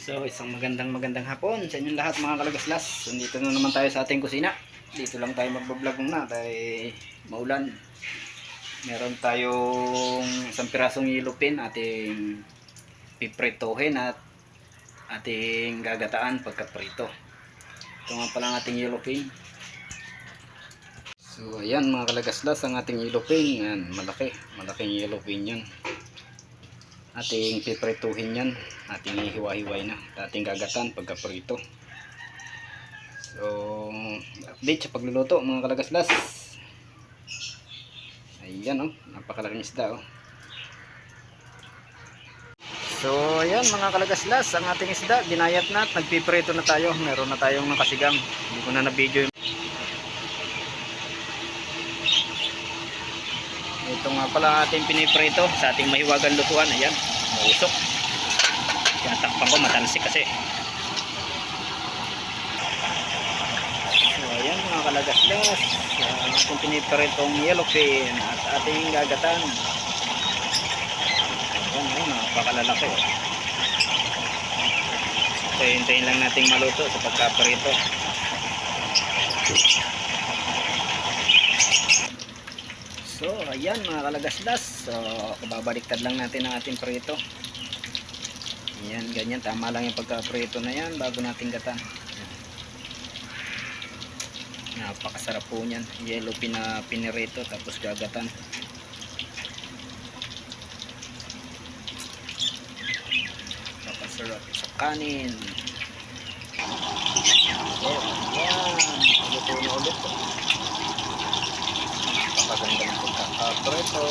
So, isang magandang magandang hapon sa inyong lahat mga kalagaslas. Nandito na naman tayo sa ating kusina. Dito lang tayo magbablog na dahil maulan. Meron tayong isang pirasong yellow pin ating pipritohin at ating gagataan pagkaprito. Ito nga pala ang ating yellow. So, ayan mga kalagaslas ang ating yellow pin. Yan, malaki. Malaking yellow yan ating piprituhin yan. Ating hiwa-hiway na. Ating gagatan pagkaprito. So update sa pagluluto mga kalagaslas. Ayan oh. Napakalaking isda oh. So ayan mga kalagaslas ang ating isda. Ginayat na at nagpiprito na tayo. Meron na tayong nakasigang. Hindi ko na na video ito nga pala ating piniprito sa ating mahiwagang lutuan. Ayan mausok. Tinatakpan ko matalsik kasi. So ayan mga kalagaslas ang ating pinipritong yellowfin at ating gagatan. Ayan ay napakalalaki oh. so hintayin lang nating maluto sa pagkaprito So, ayan mga kalagasdas. So, babaliktad lang natin ang ating prito. Ayan, ganyan. Tama lang yung pagka-prito na yan bago natin gatan. Napakasarap po niyan. Yellow pina pinirito tapos gagatan. Napakasarap sa kanin. So, ayan. Luto na ulit. Napakaganda pagkakapreto.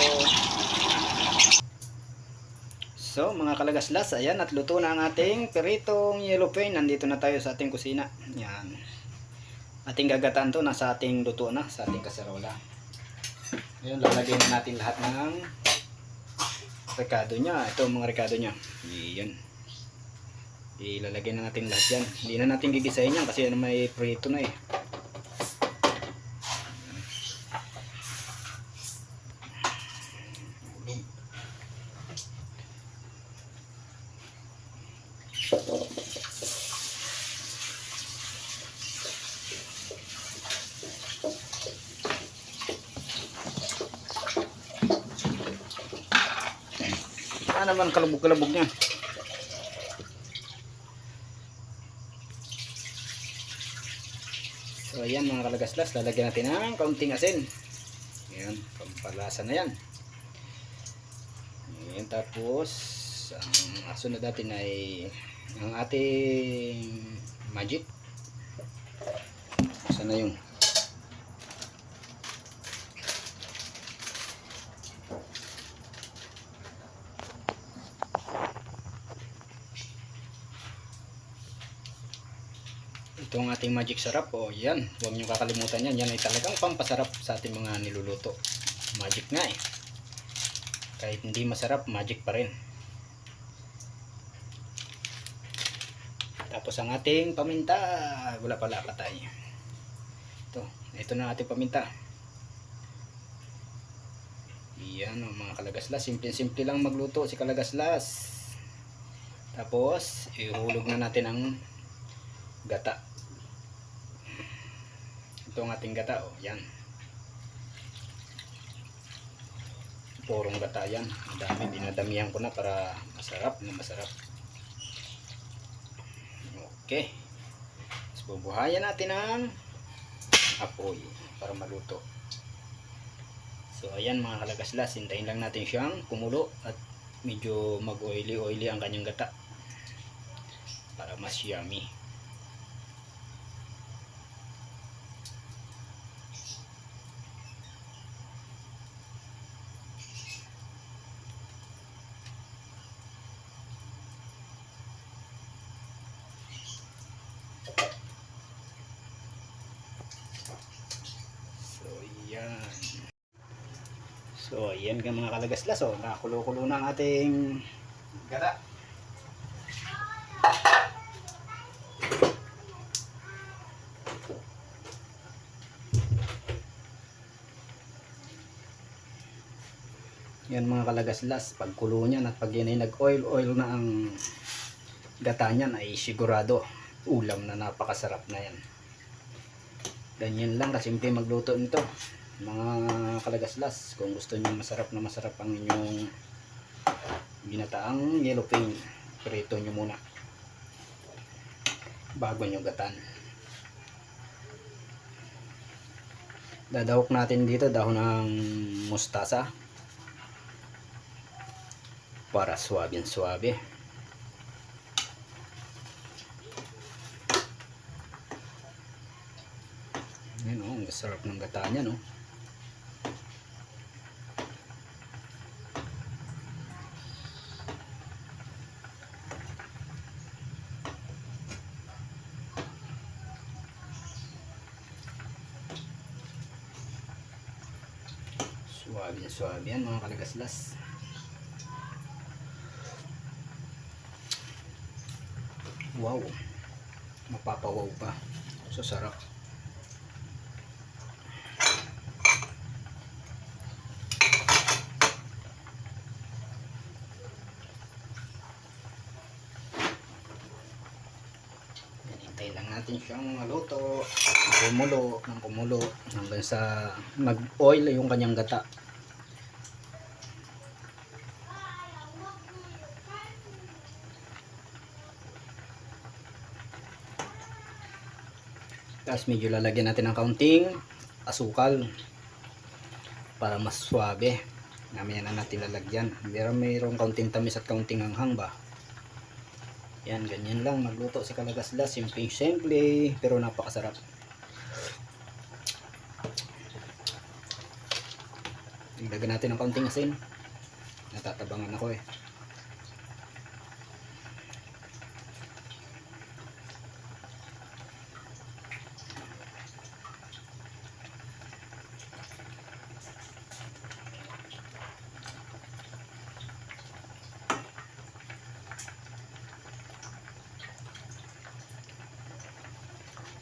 So mga kalagaslas, ayan at luto na ang ating peritong yellow pain. Nandito na tayo sa ating kusina. Yan. Ating gagataan to nasa ating luto na sa ating kaserola. Ngayon lalagyan na natin lahat ng rekado niya. Ito mga rekado niya. Iyan. Ilalagay na natin lahat yan. Hindi na natin gigisahin yan kasi may prito na eh. Naman kalabog-kalabog niya. So ayan mga kalagaslas, lalagyan natin ng kaunting asin. Ayan, pampalasa na yan. Ayan, tapos ang asunod natin ay ang ating magic. Sana yung ating magic sarap o yan huwag nyo kakalimutan yan. Yan ay talagang pampasarap sa ating mga niluluto. Magic nga eh. Kahit hindi masarap magic pa rin. Tapos ang ating paminta. Wala pala patay. Ito ito na ating paminta. Yan o mga kalagaslas. Simple simple lang magluto si kalagaslas. Tapos ihulog na natin ang gata ito ang ating gata oh yan. Purong gata yan. Ang dami dinadamihan ko na para masarap na masarap. Okay. Tapos bubuhayan natin ang apoy para maluto. So ayan mga kalagaslas hintayin lang natin siyang kumulo at medyo mag oily oily ang kanyang gata para mas yummy So, yan. So, yan ka mga kalagaslas. Oh, nakakulo-kulo na ang ating gata. Yan mga kalagaslas. Pag kulo niyan at pag ay nag-oil, oil na ang gata niyan ay sigurado ulam na napakasarap na yan. Ganyan lang kasimple magluto nito. Mga kalagaslas, kung gusto niyo masarap na masarap ang inyong ginataang yellow cane, prito nyo muna bago nyo gatan. Dadahok natin dito dahon ng mustasa para suwabing suwabe. Yan oh, ang sarap ng gata niya no. Suwabe na suwabe yan mga kalagaslas. Wow. Mapapawaw pa. So sarap. Hinintay lang natin siyang maluto. Kumulo ng kumulo hanggang sa mag-oil yung kanyang gata. Tapos medyo lalagyan natin ng kaunting asukal para mas suabe. Mamaya na natin lalagyan. Pero mayroong kaunting tamis at kaunting anghang ba. Yan, ganyan lang magluto si Kalagaslas. Simple simple pero napakasarap. Ilagyan natin ng kaunting asin. Natatabangan ako eh.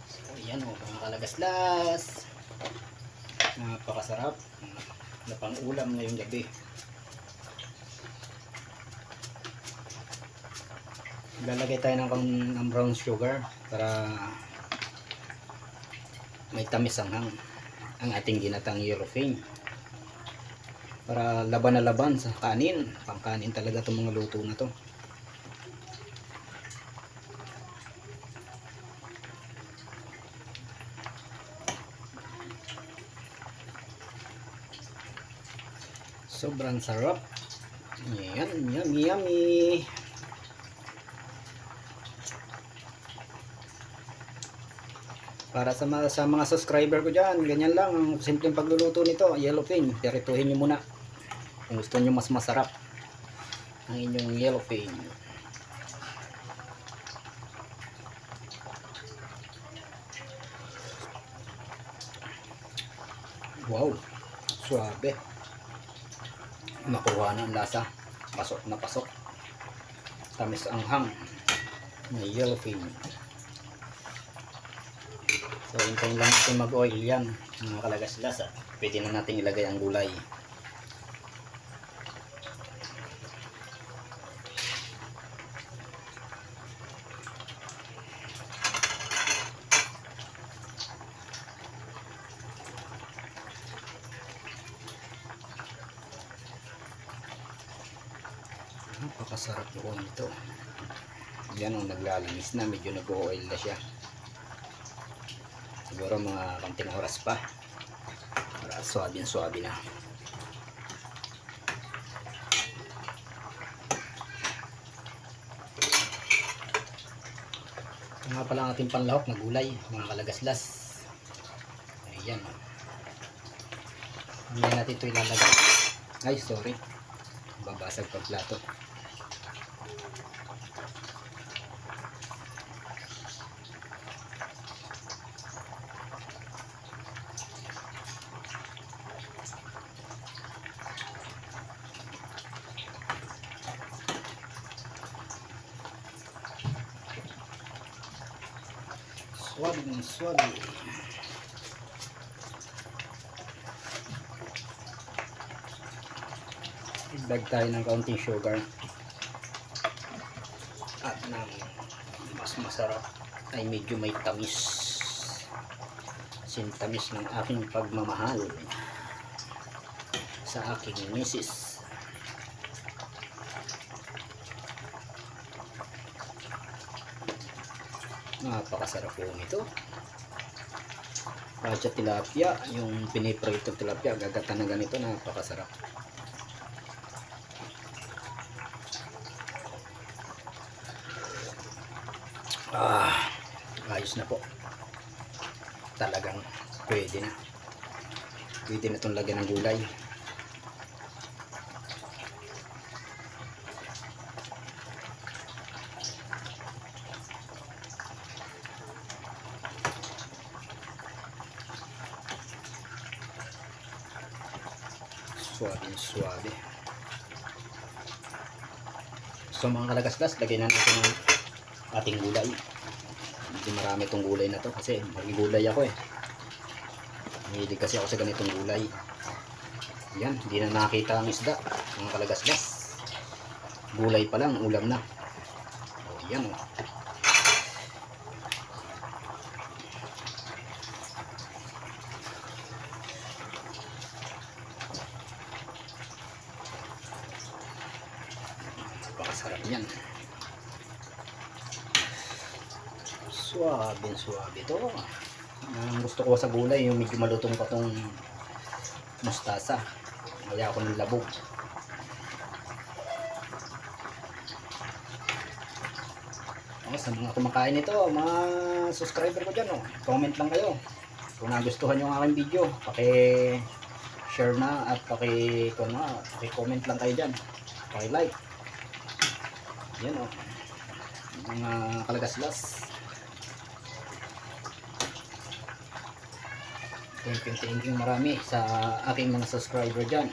So, kalagaslas. Napakasarap. Na pang ulam ngayong gabi. Lalagay tayo ng, ng brown sugar para may tamis ang hang ang ating ginatang eurofane para laban na laban sa kanin pang kanin talaga itong mga luto na to Sobrang sarap. Yan, yummy, yummy. Para sa mga, sa mga subscriber ko dyan, ganyan lang ang simpleng pagluluto nito, yellowfin. Perituhin nyo muna. Kung gusto nyo mas masarap ang inyong yellowfin. Wow, suabe makuha na ang lasa. Pasok na pasok. Tamis ang hang may yellowfin. So hintayin lang natin mag oil yan mga kalagas lasa pwede na natin ilagay ang gulay napakasarap po nito yan o naglalinis na medyo nag-oil na siya. Siguro mga kanting oras pa. Para swabe swabe na. Ito nga pala ang ating panlahok na gulay mga kalagaslas. Ayan hindi natin ito ilalagay. Ay sorry. Babasag pag plato Swabe ng swabe. Igdag tayo ng kaunting sugar. At na mas masarap ay medyo may tamis sintamis ng aking pagmamahal sa aking misis napakasarap po nito Raja tilapia, yung piniprito tilapia, gagata na ganito, napakasarap. Ah, ayos na po. Talagang pwede na. Pwede na itong lagyan ng gulay. Suwabe, suwabe. So mga kalagasgas, lagyan na natin ng ating gulay. Hindi marami itong gulay na to kasi magigulay ako eh. Mahilig kasi ako sa ganitong gulay. Yan, hindi na nakita ang isda. Mga kalagasgas. Gulay pa lang, ulam na. O, yan o. Napakasarap yan. Suwabe, suwabe to. Ang gusto ko sa gulay, yung medyo malutong pa tong mustasa. Kaya ako ng labog. O, sa mga kumakain nito, mga subscriber ko dyan, oh, comment lang kayo. Kung nagustuhan yung aking video, paki share na at paki, kung na, paki comment lang kayo dyan. Paki like. Yan o. Mga kalagaslas. Thank you, thank you marami sa aking mga subscriber dyan.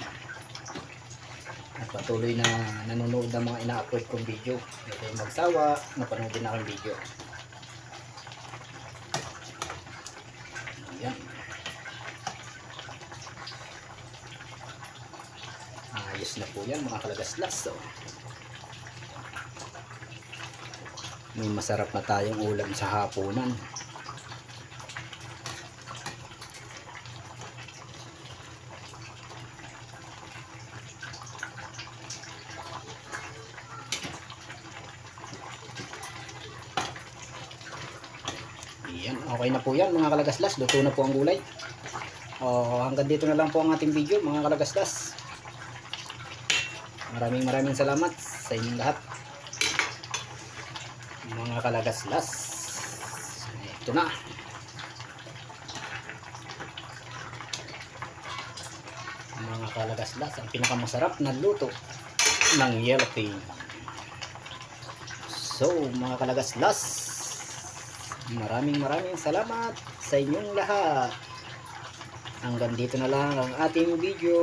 At patuloy na nanonood ng mga ina-upload kong video. Hindi kayo magsawa, napanood din aking video. Yan. Ayos na po yan mga kalagaslas. So. May masarap na tayong ulam sa hapunan. Yan okay na po yan mga kalagaslas. Luto na po ang gulay. Oh, hanggang dito na lang po ang ating video mga kalagaslas. Maraming maraming salamat sa inyong lahat mga kalagaslas ito na. Mga kalagaslas ang pinakamasarap na luto ng yellow pin so mga kalagaslas maraming maraming salamat sa inyong lahat. Hanggang dito na lang ang ating video